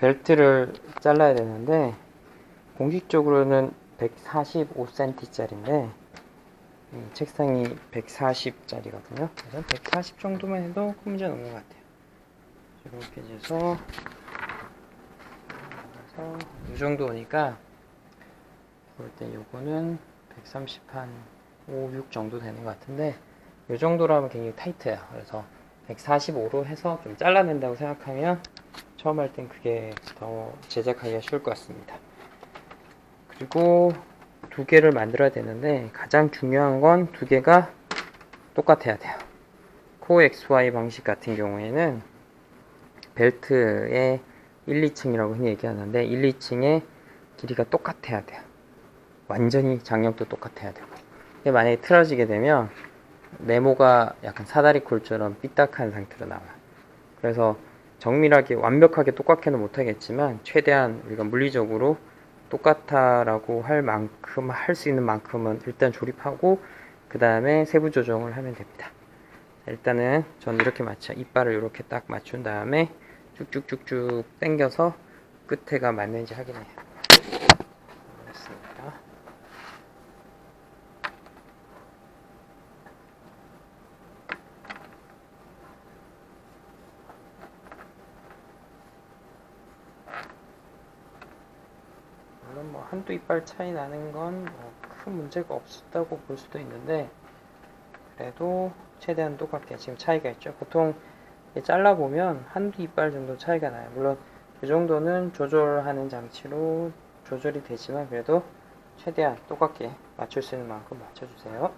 벨트를 잘라야 되는데 공식적으로는 145cm짜리인데 책상이 140 짜리거든요. 그래서 140 정도만 해도 큰 문제는 없는 것 같아요. 이렇게 해서 이 정도 오니까 볼 때 요거는 130한 5, 6 정도 되는 것 같은데 이 정도라면 굉장히 타이트해요. 그래서 145로 해서 좀 잘라낸다고 생각하면 처음 할 땐 그게 더 제작하기가 쉬울 것 같습니다. 그리고 두 개를 만들어야 되는데 가장 중요한 건 두 개가 똑같아야 돼요. 코 XY 방식 같은 경우에는 벨트의 1, 2층이라고 흔히 얘기하는데 1, 2층의 길이가 똑같아야 돼요. 완전히 장력도 똑같아야 되고 만약에 틀어지게 되면 네모가 약간 사다리꼴처럼 삐딱한 상태로 나와요. 그래서 정밀하게 완벽하게 똑같게는 못하겠지만 최대한 우리가 물리적으로 똑같아라고 할 만큼 할 수 있는 만큼은 일단 조립하고 그 다음에 세부 조정을 하면 됩니다. 자, 일단은 전 이렇게 맞춰 이빨을 이렇게 딱 맞춘 다음에 쭉쭉쭉쭉 당겨서 끝에가 맞는지 확인해요. 알겠습니다. 물론 뭐 한두 이빨 차이 나는 건 뭐 큰 문제가 없었다고 볼 수도 있는데 그래도 최대한 똑같게 지금 차이가 있죠. 보통 잘라 보면 한두 이빨 정도 차이가 나요. 물론 이 정도는 조절하는 장치로 조절이 되지만 그래도 최대한 똑같게 맞출 수 있는 만큼 맞춰주세요.